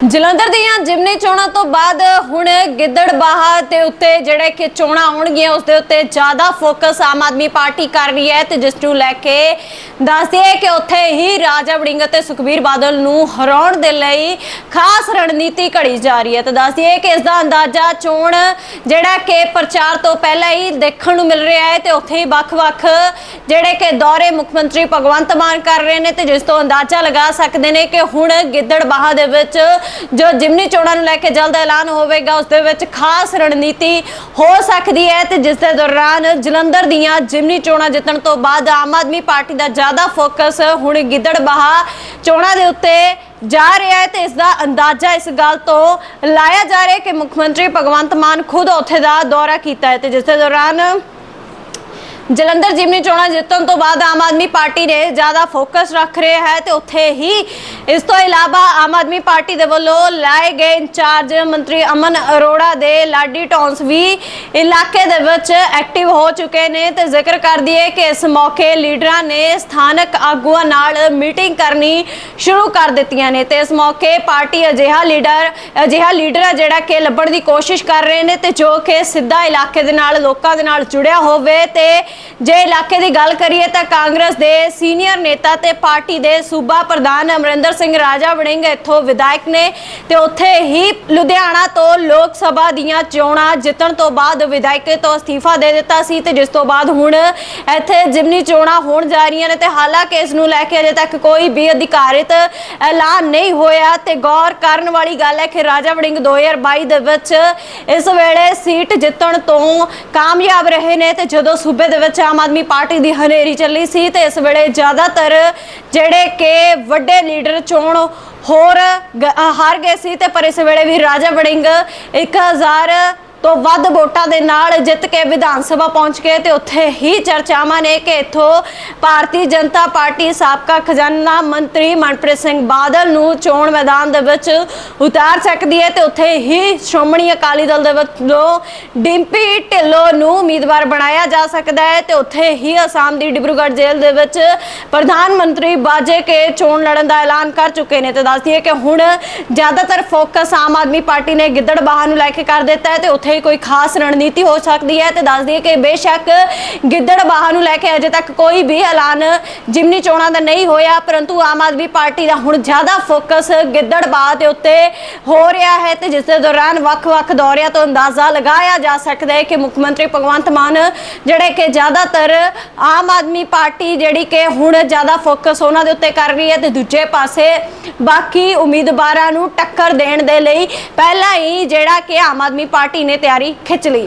ਜਲੰਧਰ ਦੀਆਂ ਜਿਮਨੀ ਚੋਣਾਂ ਤੋਂ ਬਾਅਦ ਹੁਣ ਗਿੱਦੜਬਾਹਾ ਤੇ ਉੱਤੇ ਜਿਹੜੇ ਕਿ ਚੋਣਾਂ ਆਉਣਗੀਆਂ, ਉਸ ਦੇ ਉੱਤੇ ਜ਼ਿਆਦਾ ਫੋਕਸ ਆਮ ਆਦਮੀ ਪਾਰਟੀ ਕਰ ਰਹੀ ਹੈ ਤੇ ਜਿਸ ਨੂੰ ਲੈ ਕੇ ਦੱਸਦੀ ਹੈ ਕਿ ਉੱਥੇ ਹੀ ਰਾਜਾ ਵੜਿੰਗ ਤੇ ਸੁਖਬੀਰ ਬਾਦਲ ਨੂੰ ਹਰਾਉਣ ਦੇ ਲਈ ਖਾਸ ਰਣਨੀਤੀ ਘੜੀ ਜਾ ਰਹੀ ਹੈ ਤੇ ਦੱਸਦੀ ਹੈ ਕਿ ਇਸ ਦਾ ਅੰਦਾਜ਼ਾ ਚੋਣ ਜਿਹੜਾ ਕਿ ਪ੍ਰਚਾਰ ਤੋਂ ਪਹਿਲਾਂ ਹੀ ਦੇਖਣ ਨੂੰ ਮਿਲ ਰਿਹਾ ਹੈ ਤੇ ਉੱਥੇ ਹੀ ਵੱਖ-ਵੱਖ ਜਿਹੜੇ ਕਿ ਦੌਰੇ ਮੁੱਖ ਮੰਤਰੀ ਭਗਵੰਤ ਮਾਨ ਕਰ ਰਹੇ ਨੇ ਤੇ ਜਿਸ ਤੋਂ ਅੰਦਾਜ਼ਾ ਲਗਾ ਸਕਦੇ ਨੇ ਕਿ ਹੁਣ ਗਿੱਦੜਬਾਹਾ ਦੇ ਵਿੱਚ ਜੋ ਜਿਮਨੀ ਚੋਣਾਂ ਨੂੰ ਲੈ ਕੇ ਜਲਦ ਐਲਾਨ ਹੋਵੇਗਾ, ਉਸ ਦੇ ਵਿੱਚ ਖਾਸ ਰਣਨੀਤੀ ਹੋ ਸਕਦੀ ਹੈ ਤੇ ਜਿਸ ਦੇ ਦੌਰਾਨ ਜਲੰਧਰ ਦੀਆਂ ਜਿਮਨੀ ਚੋਣਾਂ ਜਿੱਤਣ ਤੋਂ ਬਾਅਦ ਆਮ ਆਦਮੀ ਪਾਰਟੀ ਦਾ ਜ਼ਿਆਦਾ ਫੋਕਸ ਹੁਣ ਗਿੱਦੜਬਾਹਾ ਚੋਣਾਂ ਦੇ ਉੱਤੇ ਜਾ ਰਿਹਾ ਹੈ ਤੇ ਇਸ ਦਾ ਅੰਦਾਜ਼ਾ ਇਸ ਗੱਲ ਤੋਂ ਲਾਇਆ ਜਾ ਰਿਹਾ ਹੈ ਕਿ ਮੁੱਖ ਮੰਤਰੀ ਭਗਵੰਤ ਮਾਨ ਖੁਦ ਉੱਥੇ ਦਾ ਦੌਰਾ ਕੀਤਾ ਹੈ ਤੇ ਜਿਸ ਦੇ ਦੌਰਾਨ ਜਲੰਧਰ ਜਿਮਨੀ ਚੋਣਾਂ ਜਿੱਤਣ ਤੋਂ ਬਾਅਦ ਆਮ ਆਦਮੀ ਪਾਰਟੀ ਨੇ ਜ਼ਿਆਦਾ ਫੋਕਸ ਰੱਖ ਰਿਹਾ ਹੈ ਤੇ ਉੱਥੇ ਹੀ ਇਸ ਤੋਂ ਇਲਾਵਾ ਆਮ ਆਦਮੀ ਪਾਰਟੀ ਦੇ ਵੱਲੋਂ ਲਾਏ ਗਏ ਇੰਚਾਰਜ ਮੰਤਰੀ ਅਮਨ ਅਰੋੜਾ ਦੇ ਲਾਡੀ ਟੌਂਸ ਵੀ ਇਲਾਕੇ ਦੇ ਵਿੱਚ ਐਕਟਿਵ ਹੋ ਚੁੱਕੇ ਨੇ ਤੇ ਜ਼ਿਕਰ ਕਰ ਦਈਏ ਕਿ ਇਸ ਮੌਕੇ ਲੀਡਰਾਂ ਨੇ ਸਥਾਨਕ ਆਗੂਆਂ ਨਾਲ ਮੀਟਿੰਗ ਕਰਨੀ ਸ਼ੁਰੂ ਕਰ ਦਿੱਤੀਆਂ ਨੇ ਤੇ ਇਸ ਮੌਕੇ ਪਾਰਟੀ ਅਜਿਹਾ ਲੀਡਰ ਅਜਿਹਾ ਲੀਡਰ ਹੈ ਜਿਹੜਾ ਕਿ ਲੱਭਣ ਦੀ ਕੋਸ਼ਿਸ਼ ਕਰ ਰਹੇ ਨੇ ਤੇ ਜੋ ਕਿ ਸਿੱਧਾ ਇਲਾਕੇ ਦੇ ਨਾਲ, ਲੋਕਾਂ ਦੇ ਨਾਲ ਜੁੜਿਆ ਹੋਵੇ ਤੇ ਜੇ ਇਲਾਕੇ ਦੀ ਗੱਲ ਕਰੀਏ ਤਾਂ ਕਾਂਗਰਸ ਦੇ ਸੀਨੀਅਰ ਨੇਤਾ ਤੇ ਪਾਰਟੀ ਦੇ ਸੂਬਾ ਪ੍ਰਧਾਨ ਅਮਰਿੰਦਰ ਸਿੰਘ ਰਾਜਾ ਵੜਿੰਗ ਇੱਥੋਂ ਵਿਧਾਇਕ ਨੇ ਤੇ ਉੱਥੇ ਹੀ ਲੁਧਿਆਣਾ ਤੋਂ ਲੋਕ ਸਭਾ ਦੀਆਂ ਚੋਣਾਂ ਜਿੱਤਣ ਤੋਂ ਬਾਅਦ ਵਿਧਾਇਕ ਤੋਂ ਅਸਤੀਫਾ ਦੇ ਦਿੱਤਾ ਸੀ ਤੇ ਜਿਸ ਤੋਂ ਬਾਅਦ ਹੁਣ ਇੱਥੇ ਜਿਮਨੀ ਚੋਣਾਂ ਹੋਣ ਜਾ ਰਹੀਆਂ ਨੇ ਤੇ ਹਾਲਾਂਕਿ ਇਸ ਨੂੰ ਲੈ ਕੇ ਅਜੇ ਤੱਕ ਕੋਈ ਵੀ ਅਧਿਕਾਰਿਤ ਐਲਾਨ ਨਹੀਂ ਹੋਇਆ ਤੇ ਗੌਰ ਕਰਨ ਵਾਲੀ ਗੱਲ ਹੈ ਕਿ ਰਾਜਾ ਵੜਿੰਗ 2022 ਦੇ ਵਿੱਚ ਇਸ ਵੇਲੇ ਸੀਟ ਜਿੱਤਣ ਤੋਂ ਕਾਮਯਾਬ ਰਹੇ ਨੇ ਤੇ ਜਦੋਂ ਸੂਬੇ ਦੇ ਵਿੱਚ ਆਮ ਆਦਮੀ ਪਾਰਟੀ ਦੀ ਹਨੇਰੀ ਚੱਲੀ ਸੀ ਤੇ ਇਸ ਵੇਲੇ ਜ਼ਿਆਦਾਤਰ ਜਿਹੜੇ ਕਿ ਵੱਡੇ ਲੀਡਰ ਚੋਣ ਹੋਰ ਹਾਰ ਗਏ ਸੀ ਤੇ ਪਰ ਇਸ ਵੇਲੇ ਵੀ ਰਾਜਾ ਵੜਿੰਗ 1000 ਤੋਂ ਵੱਧ ਵੋਟਾਂ ਦੇ ਨਾਲ ਜਿੱਤ ਕੇ ਵਿਧਾਨ ਸਭਾ ਪਹੁੰਚ ਗਏ ਤੇ ਉੱਥੇ ਹੀ ਚਰਚਾਵਾਂ ਨੇ ਕਿ ਇੱਥੋਂ ਭਾਰਤੀ ਜਨਤਾ ਪਾਰਟੀ ਸਾਬਕਾ ਖਜ਼ਾਨਾ ਮੰਤਰੀ ਮਨਪ੍ਰੀਤ ਸਿੰਘ ਬਾਦਲ ਨੂੰ ਚੋਣ ਮੈਦਾਨ ਦੇ ਵਿੱਚ ਉਤਾਰ ਸਕਦੀ ਹੈ ਤੇ ਉੱਥੇ ਹੀ ਸ਼੍ਰੋਮਣੀ ਅਕਾਲੀ ਦਲ ਦੇ ਵੱਲੋਂ ਡਿੰਪੀ ਢਿੱਲੋਂ ਨੂੰ ਉਮੀਦਵਾਰ ਬਣਾਇਆ ਜਾ ਸਕਦਾ ਹੈ ਤੇ ਉੱਥੇ ਹੀ ਅਸਾਮ ਦੀ ਡਿਬਰੂਗੜ੍ਹ ਜੇਲ੍ਹ ਦੇ ਵਿੱਚ ਪ੍ਰਧਾਨ ਮੰਤਰੀ ਬਾਜੇ ਕੇ ਚੋਣ ਲੜਨ ਦਾ ਐਲਾਨ ਕਰ ਚੁੱਕੇ ਨੇ ਤੇ ਦੱਸਦੀ ਹੈ ਕਿ ਹੁਣ ਜ਼ਿਆਦਾਤਰ ਫੋਕਸ ਆਮ ਆਦਮੀ ਪਾਰਟੀ ਨੇ ਗਿੱਦੜਬਾਹਾ ਨੂੰ ਲੈ ਕੇ ਕਰ ਦਿੱਤਾ ਹੈ ਤੇ ਉੱਥੇ ਹੀ ਕੋਈ ਖਾਸ ਰਣਨੀਤੀ ਹੋ ਸਕਦੀ ਹੈ ਤੇ ਦੱਸਦੀ ਹੈ ਕਿ ਬੇਸ਼ੱਕ ਗਿੱਦੜਬਾਹਾ ਨੂੰ ਲੈ ਕੇ ਅਜੇ ਤੱਕ ਕੋਈ ਵੀ ਐਲਾਨ ਜਿਮਨੀ ਚੋਣਾਂ ਦਾ ਨਹੀਂ ਹੋਇਆ, ਪਰੰਤੂ ਆਮ ਆਦਮੀ ਪਾਰਟੀ ਦਾ ਹੁਣ ਜ਼ਿਆਦਾ ਫੋਕਸ ਗਿੱਦੜ ਗਿੱਦੜਬਾਹਾ ਦੇ ਉੱਤੇ ਹੋ ਰਿਹਾ ਹੈ ਤੇ ਜਿਸ ਦੇ ਦੌਰਾਨ ਵੱਖ-ਵੱਖ ਦੌਰਿਆਂ ਤੋਂ ਅੰਦਾਜ਼ਾ ਲਗਾਇਆ ਜਾ ਸਕਦਾ ਹੈ ਕਿ ਮੁੱਖ ਮੰਤਰੀ ਭਗਵੰਤ ਮਾਨ, ਜਿਹੜੇ ਕਿ ਜ਼ਿਆਦਾਤਰ ਆਮ ਆਦਮੀ ਪਾਰਟੀ ਜਿਹੜੀ ਕਿ ਹੁਣ ਜ਼ਿਆਦਾ ਫੋਕਸ ਉਹਨਾਂ ਦੇ ਉੱਤੇ ਕਰ ਰਹੀ ਹੈ ਤੇ ਦੂਜੇ ਪਾਸੇ ਬਾਕੀ ਉਮੀਦਵਾਰਾਂ ਨੂੰ ਟੱਕਰ ਦੇਣ ਦੇ ਲਈ ਪਹਿਲਾਂ ਹੀ ਜਿਹੜਾ ਕਿ ਆਮ ਆਦਮੀ ਪਾਰਟੀ ਨੇ ਤਿਆਰੀ ਖਿੱਚ ਲਈ ਹੈ